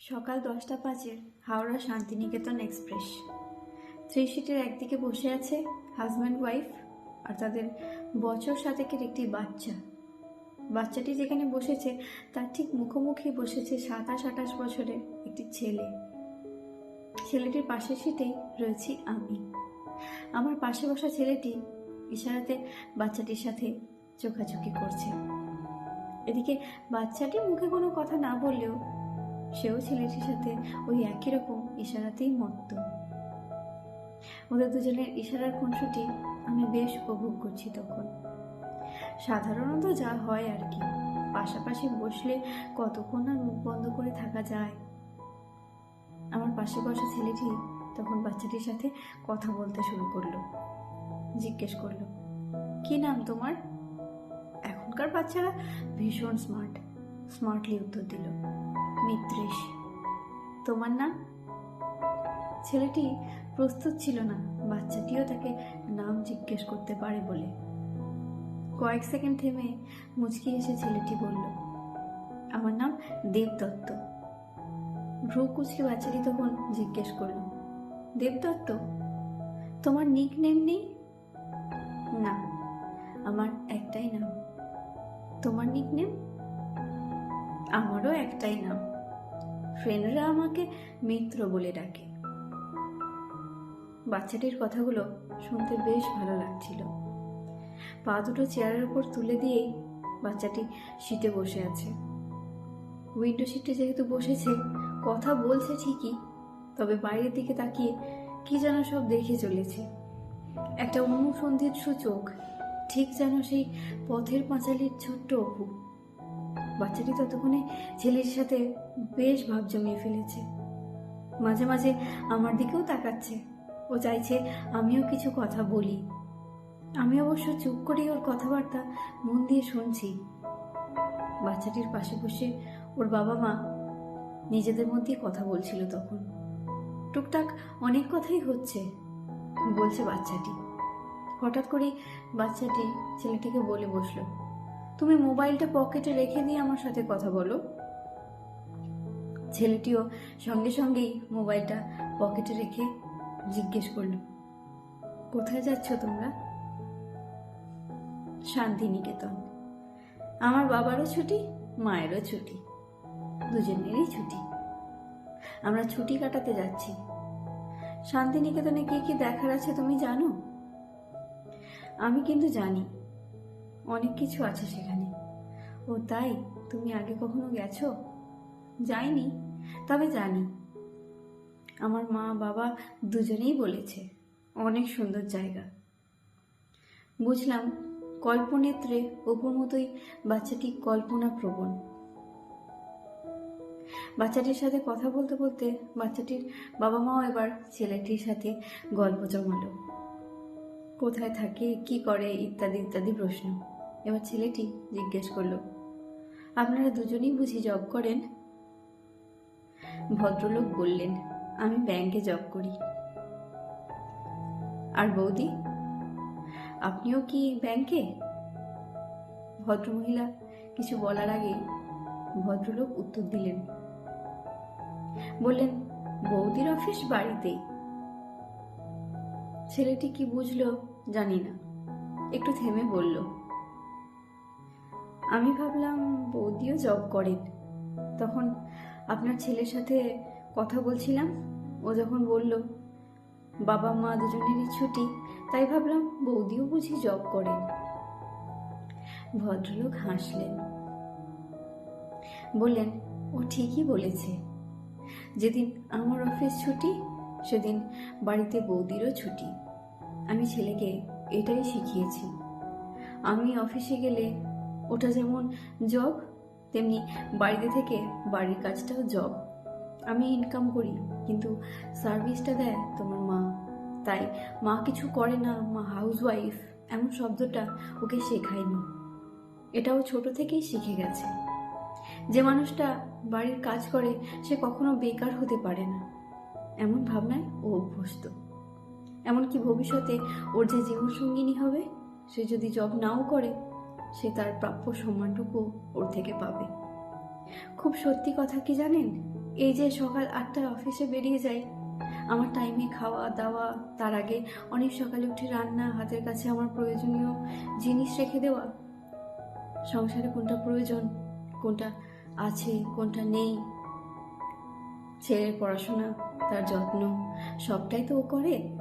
সকাল দশটা পাঁচের হাওড়া শান্তিনিকেতন এক্সপ্রেস। থ্রি সিটের একদিকে বসে আছে হাজব্যান্ড, ওয়াইফ আর তাদের বছর সাতেকের একটি বাচ্চা। বাচ্চাটি যেখানে বসেছে, তার ঠিক মুখোমুখি বসেছে সাতাশ আঠাশ বছরের একটি ছেলে। ছেলেটির পাশের সিটেই রয়েছি আমি। আমার পাশে বসা ছেলেটি ইশারাতে বাচ্চাটির সাথে চোখাচোখি করছে। এদিকে বাচ্চাটি মুখে কোনো কথা না বললেও সেও ছেলেটির সাথে ওই একই রকম ইশারাতেই মত্ত। ওদের দুজনের ইশারার খুনসুটি আমি বেশ উপভোগ করছি তখন। সাধারণত যা হয় আর কি, পাশাপাশি বসলে কতক্ষণ আর মুখ বন্ধ করে থাকা যায়? আমার পাশে বসা ছেলেটি তখন বাচ্চাটির সাথে কথা বলতে শুরু করল। জিজ্ঞেস করল, কি নাম তোমার? এখনকার বাচ্চারা ভীষণ স্মার্ট স্মার্টলি উত্তর দিল, মিত্রেশ, তোমার নাম? ছেলেটি প্রস্তুত ছিল না, বাচ্চাটিও তাকে নাম জিজ্ঞেস করতে পারে বলে। কয়েক সেকেন্ড থেমে মুচকি এসে ছেলেটি বলল, আমার নাম দেবদত্ত। ভ্রু কুচকে বাচ্চাটি তখন জিজ্ঞেস করল, দেবদত্ত, তোমার নিক নেম নেই? না, আমার একটাই নাম। তোমার নিক নেম আমারও একটাই নাম। ফ্রেন্ডরা আমাকে মিত্র বলে ডাকে। বাচ্চাটির কথাগুলো শুনতে বেশ ভালো লাগছিল। পা দুটো চেয়ারের উপর তুলে দিয়েই বাচ্চাটি সিটে বসে আছে। উইন্ডো সিটে যেহেতু বসেছে, কথা বলছে ঠিকই, তবে বাইরের দিকে তাকিয়ে কি যেন সব দেখে চলেছে। একটা অনুসন্ধিত সূচক ঠিক যেন সেই পথের পাঁচালির ছোট্ট অপু। বাচ্চাটি ততক্ষণে ছেলের সাথে বেশ ভাব জমিয়ে ফেলেছে। মাঝে মাঝে আমার দিকেও তাকাচ্ছে। ও চাইছে আমিও কিছু কথা বলি। আমি অবশ্য চুপ করেই ওর কথাবার্তা মন দিয়ে শুনছি। বাচ্চাটির পাশে বসে ওর বাবা মা নিজেদের মধ্যেই কথা বলছিল তখন। টুকটাক অনেক কথাই হচ্ছে, বলছে বাচ্চাটি। হঠাৎ করেই বাচ্চাটি ছেলেটিকে বলে বসল। তুমি মোবাইলটা পকেটে রেখে দিয়ে আমার সাথে কথা বলো। ছেলেটিও সঙ্গে সঙ্গেই মোবাইলটা পকেটে রেখে জিজ্ঞেস করল, কোথায় যাচ্ছ তোমরা? শান্তিনিকেতন। আমার বাবারও ছুটি, মায়েরও ছুটি, দুজনেরই ছুটি। আমরা ছুটি কাটাতে যাচ্ছি। শান্তিনিকেতনে কি কি দেখার আছে তুমি জানো? আমি কিন্তু জানি। অনেক কিছু আছে সেখানে। ও তাই, তুমি আগে কখনো গেছো? যাইনি, তবে জানি। আমার মা, বাবা দুজনেই বলেছে, অনেক সুন্দর জায়গা। বুঝলাম, কল্পনেত্রে অপুর মতোই বাচ্চাটি কল্পনা প্রবণ বাচ্চাটির সাথে কথা বলতে বলতে বাচ্চাটির বাবা মাও এবার ছেলেটির সাথে গল্প জমালো। কোথায় থাকে, কি করে, ইত্যাদি ইত্যাদি প্রশ্ন। এবার ছেলেটি জিজ্ঞেস করল, আপনারা দুজনেই বুঝি জব করেন? ভদ্রলোক বললেন, আমি ব্যাংকে জব করি। আর বৌদি, আপনিও কি ব্যাংকে ভদ্রমহিলা কিছু বলার আগে ভদ্রলোক উত্তর দিলেন, বললেন, বৌদির অফিস বাড়িতেই। ছেলেটি কি বুঝলো জানি না, একটু থেমে বলল আমি ভাবলাম বৌদিও জব করেন তখন আপনার ছেলের সাথে কথা বলছিলাম। ও যখন বলল, বাবা মা দুজনেরই ছুটি। তাই ভাবলাম বৌদিও বুঝি জব করেন ভদ্রলোক হাসলেন। বললেন, ও ঠিকই বলেছে। যেদিন আমার অফিস ছুটি, সেদিন বাড়িতে বৌদিরও ছুটি। আমি ছেলেকে এটাই শিখিয়েছি। আমি অফিসে গেলে ওটা যেমন জব তেমনি বাড়িতে থেকে বাড়ির কাজটাও জব আমি ইনকাম করি, কিন্তু সার্ভিসটা দেয় তোমার মা। তাই মা কিছু করে না, মা হাউস ওয়াইফ এমন শব্দটা ওকে শেখায়নি। এটাও ছোট থেকেই শিখে গেছে। যে মানুষটা বাড়ির কাজ করে, সে কখনো বেকার হতে পারে না। এমন ভাবনায় ও অভ্যস্ত। এমনকি ভবিষ্যতে ওর যে জীবনসঙ্গিনী হবে, সে যদি জব নাও করে সে তার প্রাপ্য সম্মানটুকু ওর থেকে পাবে। খুব সত্যি কথা কি জানেন? এই যে সকাল আটটায় অফিসে বেরিয়ে যাই, আমার টাইমে খাওয়া দাওয়া, তার আগে অনেক সকালে উঠে রান্না, হাতের কাছে আমার প্রয়োজনীয় জিনিস রেখে দেওয়া। সংসারে কোনটা প্রয়োজন, কোনটা আছে, কোনটা নেই? ছেলের পড়াশোনা, তার যত্ন, সবটাই তো ও করে।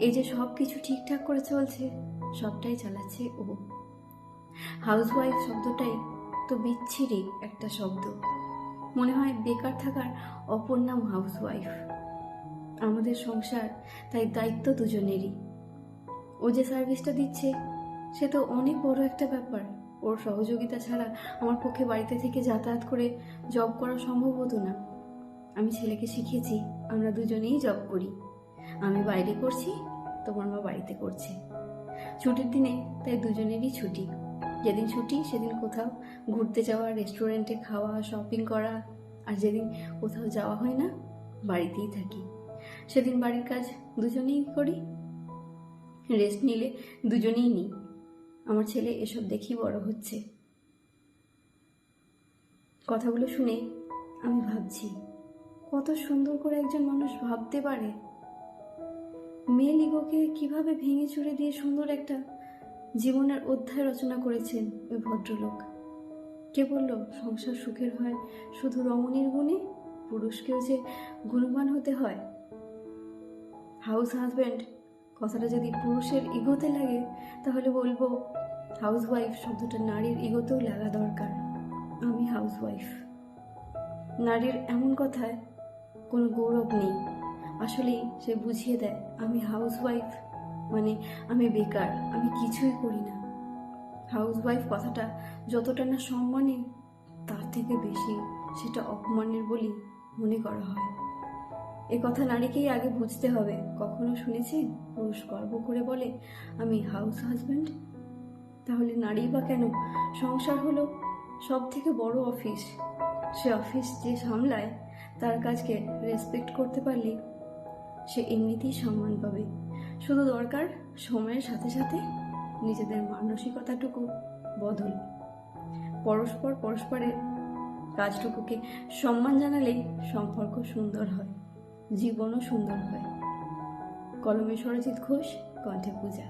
এই যে সব কিছু ঠিকঠাক করে চলছে, সবটাই চালাচ্ছে ও। হাউসওয়াইফ শব্দটাই তো বিচ্ছিরি একটা শব্দ। মনে হয় বেকার থাকার অপর নাম হাউসওয়াইফ। আমাদের সংসার তাই দায়িত্ব দুজনেরই। ও যে সার্ভিসটা দিচ্ছে, সে তো অনেক বড় একটা ব্যাপার। ওর সহযোগিতা ছাড়া আমার পক্ষে বাড়িতে থেকে যাতায়াত করে জব করা সম্ভব হতো না। আমি ছেলেকে শিখেছি আমরা দুজনেই জব করি। আমি বাইরে করছি, তোমার মা বাড়িতে করছে। ছুটির দিনে তাই দুজনেরই ছুটি। যেদিন ছুটি, সেদিন কোথাও ঘুরতে যাওয়া রেস্টুরেন্টে খাওয়া শপিং করা, আর যেদিন কোথাও যাওয়া হয় না, বাড়িতেই থাকি। সেদিন বাড়ির কাজ দুজনেই করি রেস্ট নিলে দুজনেই নিই। আমার ছেলে এসব দেখি বড় হচ্ছে। কথাগুলো শুনে আমি ভাবছি, কত সুন্দর করে একজন মানুষ ভাবতে পারে। মেল ইগোকে কীভাবে ভেঙে চুরে দিয়ে সুন্দর একটা জীবনের অধ্যায় রচনা করেছেন ওই ভদ্রলোক। কে বলল, সংসার সুখের হয় শুধু রমণীর গুণে? পুরুষকেও যে গুণবান হতে হয়। হাউস হাজব্যান্ড কথাটা যদি পুরুষের ইগোতে লাগে, তাহলে বলব হাউস ওয়াইফ শব্দটা নারীর ইগোতেও লাগা দরকার। আমি হাউস ওয়াইফ নারীর এমন কথায় কোনো গৌরব নেই। আসলেই সে বুঝিয়ে দেয়, আমি হাউস ওয়াইফ মানে আমি বেকার, আমি কিছুই করি না। হাউস ওয়াইফ কথাটা যতটা না সম্মানে তার থেকে বেশি সেটা অপমানের বলেই মনে করা হয়। এ কথা নারীকেই আগে বুঝতে হবে, কখনো শুনেছেন পুরুষ গর্ব করে বলে, আমি হাউস হাজব্যান্ড তাহলে নারী বা কেন? সংসার হলো সব থেকে বড় অফিস। সে অফিস যে সামলায়, তার কাজকে রেসপেক্ট করতে পারলে সে এমনিতেই সম্মান পাবে। শুধু দরকার সময়ের সাথে সাথে নিজেদের মানসিকতাটুকু বদল। পরস্পর পরস্পরের কাজটুকুকে সম্মান জানালেই সম্পর্ক সুন্দর হয়, জীবনও সুন্দর হয়। কলমে সরজিৎ ঘোষ, কণ্ঠে পূজা।